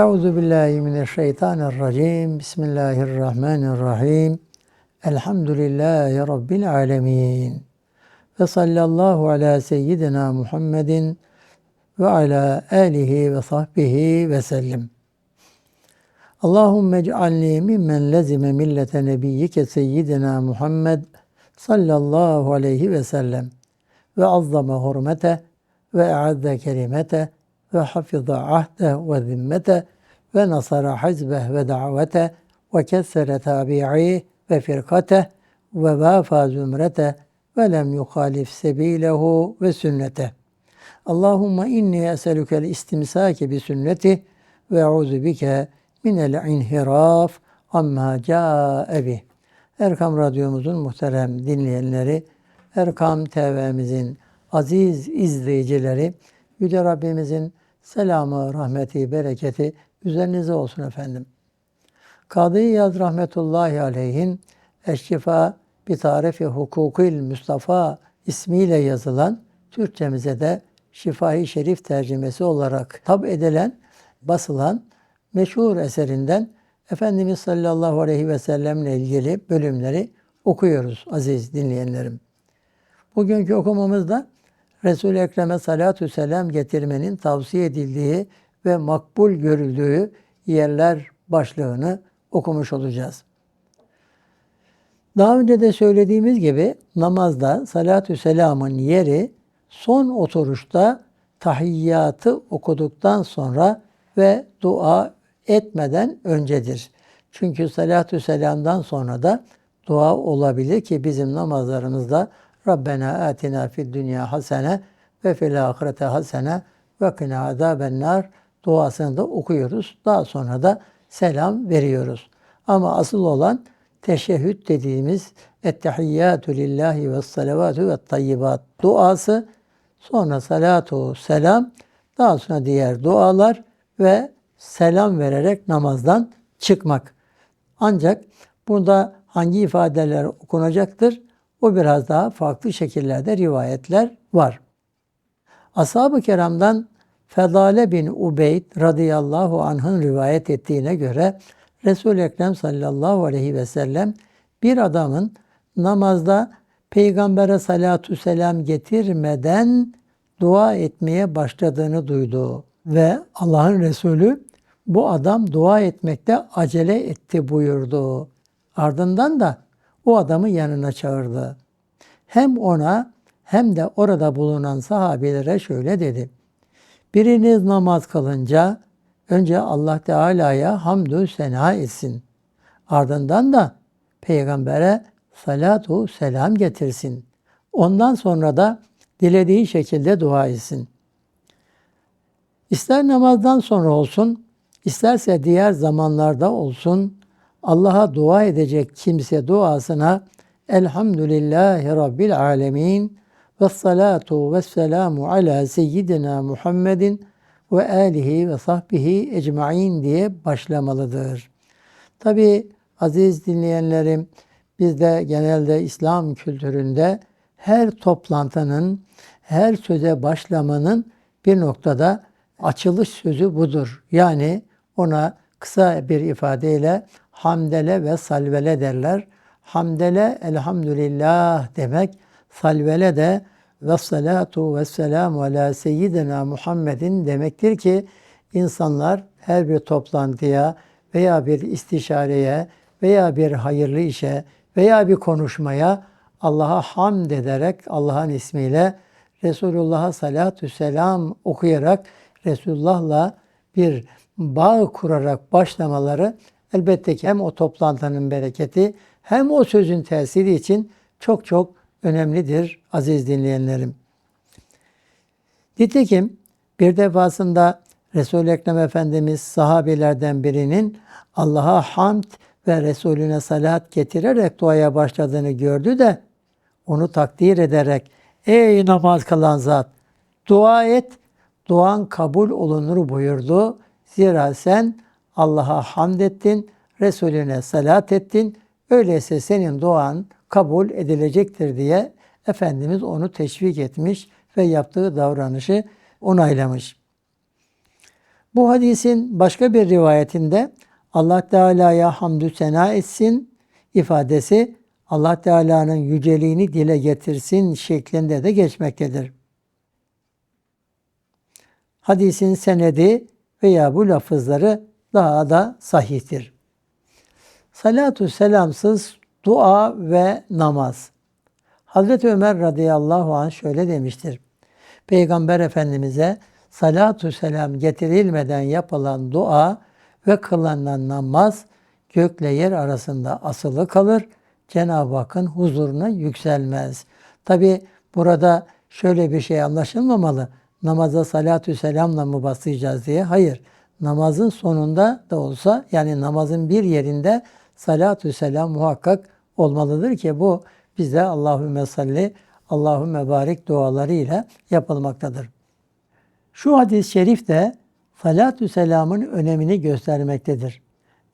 Euzu billahi mineşşeytanirracim. Bismillahirrahmanirrahim. Elhamdülillahi rabbil alamin. Ve sallallahu ala seyyidina Muhammedin ve ala alihi ve sahbihi ve sellem. Allahümme ec'alni mimmen lezime millete nebiyyike seyyidina Muhammed sallallahu aleyhi ve sellem ve azzama hurmete ve e'adde kerimete ve hafiza ahde ve zimmete ve nasara hizbeh ve davete ve kessere tabi'i ve firkate ve vafa zümrete ve lem yuhalif sebilehu ve sünnete. Allahümme inni eselükel istimsake bi sünneti ve euzu bike minel inhiraf amma ca'e bih. Erkam Radyomuzun muhterem dinleyenleri, Erkam TV'mizin aziz izleyicileri, Yüce Rabbimizin selamı, rahmeti, bereketi üzerinize olsun efendim. Kadı Yaz Rahmetullahi Aleyhin Eşşifa bir tarifi hukukil Mustafa ismiyle yazılan Türkçemize de Şifai Şerif tercümesi olarak tab edilen, basılan meşhur eserinden Efendimiz sallallahu aleyhi ve sellemle ilgili bölümleri okuyoruz aziz dinleyenlerim. Bugünkü okumamızda Resul-i Ekrem'e salatü selam getirmenin tavsiye edildiği ve makbul görüldüğü yerler başlığını okumuş olacağız. Daha önce de söylediğimiz gibi namazda salatü selamın yeri son oturuşta tahiyyatı okuduktan sonra ve dua etmeden öncedir. Çünkü salatü selamdan sonra da dua olabilir ki bizim namazlarımızda Rabbena atina fid dünya hasene ve fil ahirete hasene ve kina azaben duasını da okuyoruz. Daha sonra da selam veriyoruz. Ama asıl olan teşehhüd dediğimiz ettehiyyatü lillahi ve salavatü ve tayyibat duası sonra salatu selam daha sonra diğer dualar ve selam vererek namazdan çıkmak. Ancak burada hangi ifadeler okunacaktır? O biraz daha farklı şekillerde rivayetler var. Ashab-ı kiramdan Fedale bin Ubeyd radıyallahu anh'ın rivayet ettiğine göre Resul-i Ekrem sallallahu aleyhi ve sellem bir adamın namazda peygambere salatü selam getirmeden dua etmeye başladığını duydu. Ve Allah'ın Resulü bu adam dua etmekte acele etti buyurdu. Ardından da o adamı yanına çağırdı. Hem ona hem de orada bulunan sahabilere şöyle dedi. Biriniz namaz kılınca önce Allah Teala'ya hamdü sena etsin. Ardından da peygambere salatu selam getirsin. Ondan sonra da dilediği şekilde dua etsin. İster namazdan sonra olsun, isterse diğer zamanlarda olsun, Allah'a dua edecek kimse duasına Elhamdülillahi Rabbil Alemin ve salatu ve selamu ala seyyidina Muhammedin ve alihi ve sahbihi ecmain diye başlamalıdır. Tabi aziz dinleyenlerim bizde genelde İslam kültüründe her toplantının, her söze başlamanın bir noktada açılış sözü budur. Yani ona kısa bir ifadeyle hamdele ve salvele derler. Hamdele elhamdülillah demek, salvele de ve salatu ve selamu ala seyyidina Muhammedin demektir ki insanlar her bir toplantıya veya bir istişareye veya bir hayırlı işe veya bir konuşmaya Allah'a hamd ederek Allah'ın ismiyle Resulullah'a salatü selam okuyarak Resulullah'la bir bağ kurarak başlamaları elbette ki hem o toplantının bereketi hem o sözün tesiri için çok çok önemlidir aziz dinleyenlerim. Nitekim bir defasında Resul-i Ekrem Efendimiz sahabelerden birinin Allah'a hamd ve Resulüne salat getirerek duaya başladığını gördü de onu takdir ederek ey namaz kılan zat dua et duan kabul olunur buyurdu. Zira sen Allah'a hamd ettin, Resulüne salat ettin. Öyleyse senin duan kabul edilecektir diye Efendimiz onu teşvik etmiş ve yaptığı davranışı onaylamış. Bu hadisin başka bir rivayetinde Allah Teala'ya hamdü sena etsin ifadesi Allah Teala'nın yüceliğini dile getirsin şeklinde de geçmektedir. Hadisin senedi veya bu lafızları daha da sahihtir. Salatu selamsız dua ve namaz. Hazreti Ömer radıyallahu anh şöyle demiştir. Peygamber Efendimiz'e salatu selam getirilmeden yapılan dua ve kılınan namaz gökle yer arasında asılı kalır. Cenab-ı Hakk'ın huzuruna yükselmez. Tabi burada şöyle bir şey anlaşılmamalı. Namaza salatü selamla mı basacağız diye. Hayır. Namazın sonunda da olsa yani namazın bir yerinde salatü selam muhakkak olmalıdır ki bu bize Allahümme salli, Allahümme barik dualarıyla yapılmaktadır. Şu hadis-i şerif de salatü selamın önemini göstermektedir.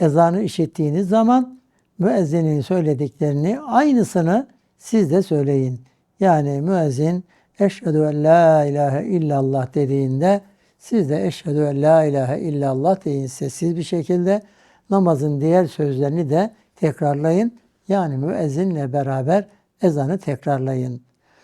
Ezanı işittiğiniz zaman müezzinin söylediklerini aynısını siz de söyleyin. Yani müezzin eşhedü en la ilahe illallah dediğinde siz de eşhedü en la ilahe illallah deyin sessiz bir şekilde namazın diğer sözlerini de tekrarlayın. Yani müezzinle beraber ezanı tekrarlayın.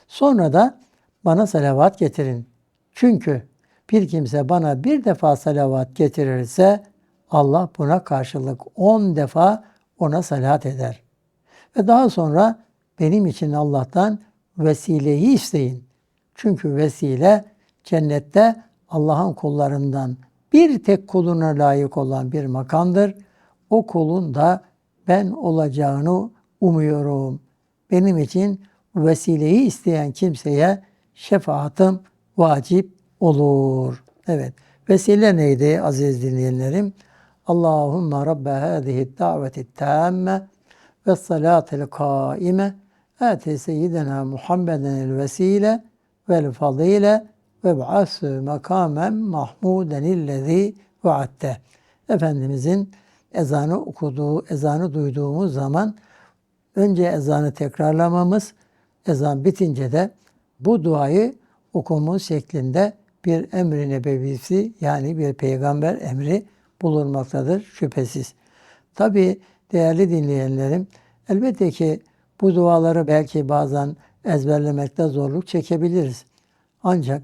Sonra da bana salavat getirin. Çünkü bir kimse bana bir defa salavat getirirse Allah buna karşılık on defa ona salat eder. Ve daha sonra benim için Allah'tan vesileyi isteyin. Çünkü vesile cennette Allah'ın kullarından bir tek kuluna layık olan bir makamdır. O kulun da ben olacağını umuyorum. Benim için vesileyi isteyen kimseye şefaatim vacip olur. Evet. Vesile neydi aziz dinleyenlerim? Allahümme Rabbe hâzihi daveti tâmme ve salâtil kâime âti seyyidina Muhammeden el vesile vel fadile ve ba'asü makamen mahmuden illezî vaatte. Efendimizin ezanı okuduğu, ezanı duyduğumuz zaman önce ezanı tekrarlamamız, ezan bitince de bu duayı okumamız şeklinde bir emri nebevisi yani bir peygamber emri bulunmaktadır şüphesiz. Tabi değerli dinleyenlerim elbette ki bu duaları belki bazen ezberlemekte zorluk çekebiliriz. Ancak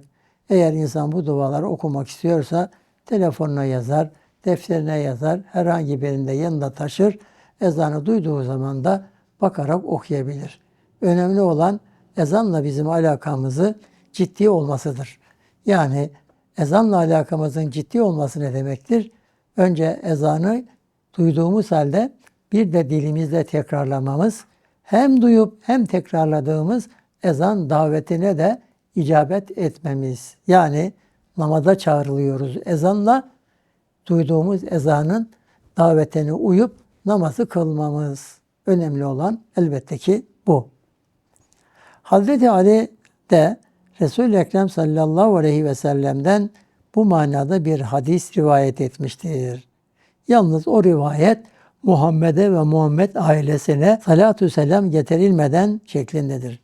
eğer insan bu duaları okumak istiyorsa telefonuna yazar, defterine yazar, herhangi birinde yanında taşır. Ezanı duyduğu zaman da bakarak okuyabilir. Önemli olan ezanla bizim alakamızı ciddi olmasıdır. Yani ezanla alakamızın ciddi olması ne demektir? Önce ezanı duyduğumuz halde bir de dilimizle tekrarlamamız, hem duyup hem tekrarladığımız ezan davetine de icabet etmemiz. Yani namaza çağrılıyoruz ezanla duyduğumuz ezanın davetine uyup namazı kılmamız. Önemli olan elbette ki bu. Hazreti Ali de Resul-i Ekrem sallallahu aleyhi ve sellem'den bu manada bir hadis rivayet etmiştir. Yalnız o rivayet Muhammed'e ve Muhammed ailesine salatü selam getirilmeden şeklindedir.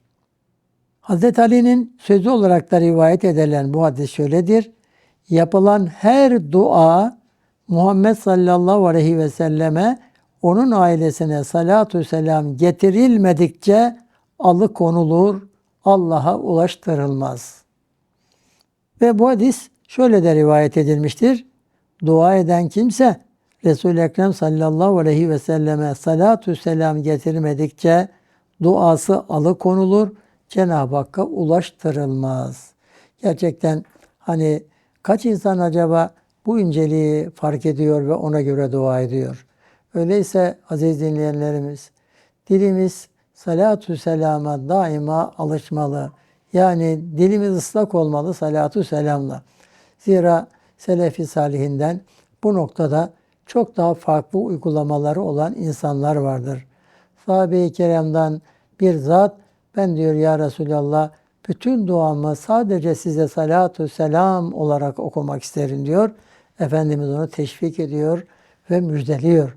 Hazreti Ali'nin sözü olarak da rivayet edilen bu hadis şöyledir. Yapılan her dua Muhammed sallallahu aleyhi ve selleme onun ailesine salatü selam getirilmedikçe alıkonulur, Allah'a ulaştırılmaz. Ve bu hadis şöyle de rivayet edilmiştir. Dua eden kimse Resul-i Ekrem sallallahu aleyhi ve selleme salatü selam getirmedikçe duası alıkonulur, Cenab-ı Hakk'a ulaştırılmaz. Gerçekten hani kaç insan acaba bu inceliği fark ediyor ve ona göre dua ediyor? Öyleyse aziz dinleyenlerimiz, dilimiz salatü selama daima alışmalı. Yani dilimiz ıslak olmalı salatü selamla. Zira Selefi Salihinden bu noktada çok daha farklı uygulamaları olan insanlar vardır. Sahabe-i kiramdan bir zat ben diyor ya Resulallah bütün duamı sadece size salatu selam olarak okumak isterim diyor. Efendimiz onu teşvik ediyor ve müjdeliyor.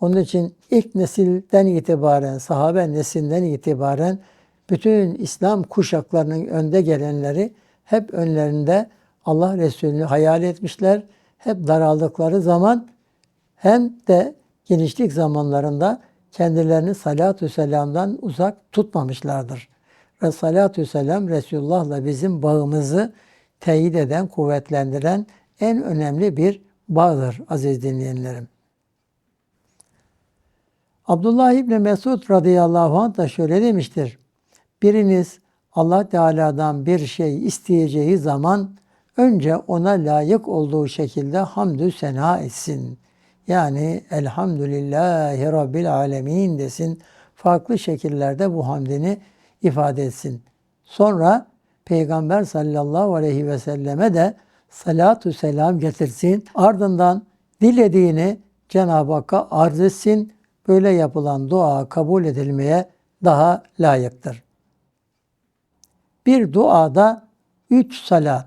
Onun için ilk nesilden itibaren, sahabe neslinden itibaren bütün İslam kuşaklarının önde gelenleri hep önlerinde Allah Resulü'nü hayal etmişler. hep daraldıkları zaman hem de genişlik zamanlarında kendilerini salatü selamdan uzak tutmamışlardır. Ve salatü selam Resulullah'la bizim bağımızı teyit eden, kuvvetlendiren en önemli bir bağdır aziz dinleyenlerim. Abdullah İbni Mesud radıyallahu anh da şöyle demiştir. Biriniz Allah Teala'dan bir şey isteyeceği zaman önce ona layık olduğu şekilde hamdü sena etsin. Yani elhamdülillahi rabbil alemin desin. Farklı şekillerde bu hamdini ifade etsin. Sonra Peygamber sallallahu aleyhi ve selleme de salatu selam getirsin. Ardından dilediğini Cenab-ı Hakk'a arz etsin. Böyle yapılan dua kabul edilmeye daha layıktır. Bir duada üç salat.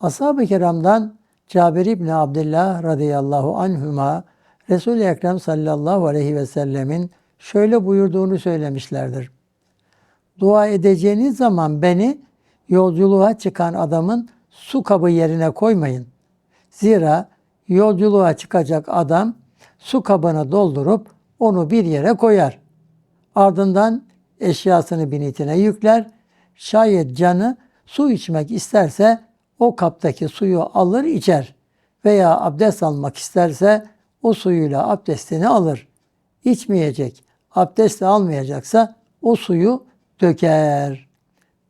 Ashab-ı kiramdan Cabir İbni Abdullah radıyallahu anhüma Resul-i Ekrem sallallahu aleyhi ve sellemin şöyle buyurduğunu söylemişlerdir. Dua edeceğiniz zaman beni yolculuğa çıkan adamın su kabı yerine koymayın. Zira yolculuğa çıkacak adam su kabını doldurup onu bir yere koyar. Ardından eşyasını binitine yükler. Şayet canı su içmek isterse o kaptaki suyu alır içer veya abdest almak isterse o suyuyla abdestini alır. İçmeyecek, abdest almayacaksa o suyu döker.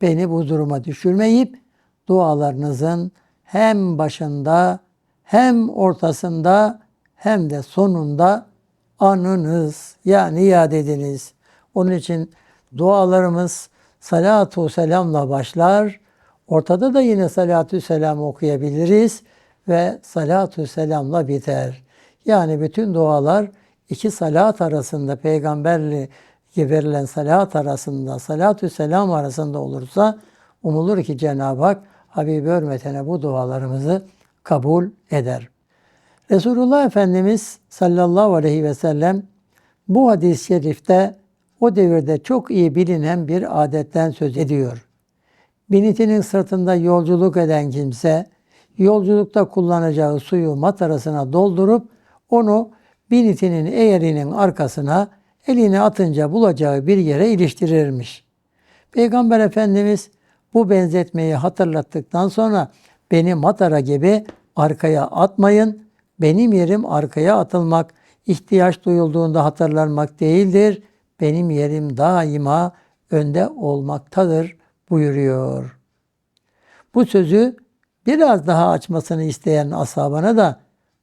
Beni bu duruma düşürmeyip dualarınızın hem başında hem ortasında hem de sonunda anınız yani yad ediniz. Onun için dualarımız salatu selamla başlar. Ortada da yine salatü selam okuyabiliriz ve salatü selamla biter. Yani bütün dualar iki salat arasında peygamberle verilen salat arasında salatü selam arasında olursa umulur ki Cenab-ı Hak Habibi hürmetine bu dualarımızı kabul eder. Resulullah Efendimiz sallallahu aleyhi ve sellem bu hadis-i şerifte o devirde çok iyi bilinen bir adetten söz ediyor. Binitinin sırtında yolculuk eden kimse yolculukta kullanacağı suyu matarasına doldurup onu binitinin eğerinin arkasına elini atınca bulacağı bir yere iliştirirmiş. Peygamber Efendimiz bu benzetmeyi hatırlattıktan sonra beni matara gibi arkaya atmayın, benim yerim arkaya atılmak, ihtiyaç duyulduğunda hatırlanmak değildir. Benim yerim daima önde olmaktadır buyuruyor. Bu sözü biraz daha açmasını isteyen ashabına da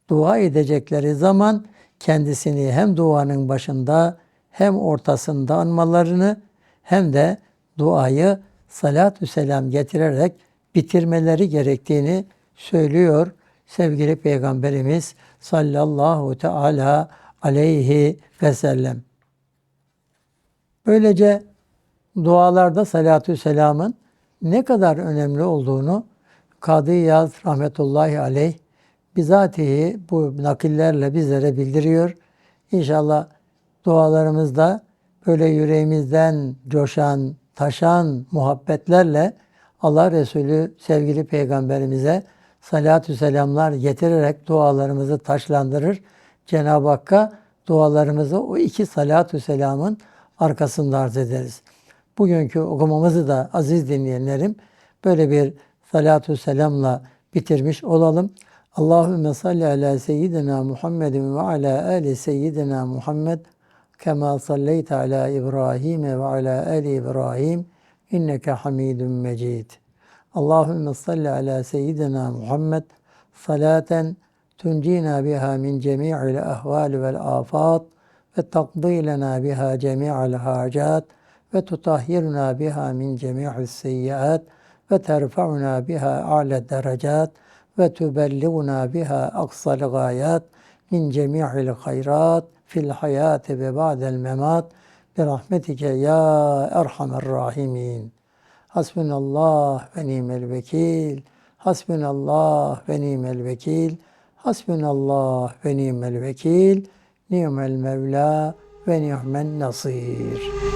dua edecekleri zaman kendisini hem duanın başında hem ortasında anmalarını hem de duayı salatü selam getirerek bitirmeleri gerektiğini söylüyor sevgili Peygamberimiz sallallahu teala aleyhi ve sellem. Böylece dualarda salatü selamın ne kadar önemli olduğunu Kadı Yaz rahmetullahi aleyh bizatihi bu nakillerle bizlere bildiriyor. İnşallah dualarımızda böyle yüreğimizden coşan, taşan muhabbetlerle Allah Resulü sevgili peygamberimize salatü selamlar getirerek dualarımızı taşlandırır. Cenab-ı Hakk'a dualarımızı o iki salatü selamın arkasında arz ederiz. Bugünkü okumamızı da aziz dinleyenlerim böyle bir salatü selamla bitirmiş olalım. Allahümme salli ala seyyidina Muhammedin ve ala ali seyyidina Muhammed kema salleyte ala İbrahim ve ala ali İbrahim inneke hamidun mecid. Allahümme salli ala seyyidina Muhammed salaten tuncina biha min cemi'il ahval vel afat ve takdi lena biha cemi'al hacat ve tutahhirna biha min cemi'is seyyiat ve terfa'una biha a'la derecat ve tübelliguna biha aksal gayat min cemi'il hayrat fil hayati ve ba'del memat bi rahmetike ya erhamer rahimin. Hasbunallah ve nimel vekil. Hasbunallah ve nimel vekil. Hasbunallah ve nimel vekil. Ni'mel Mevla ve ni'men nasir.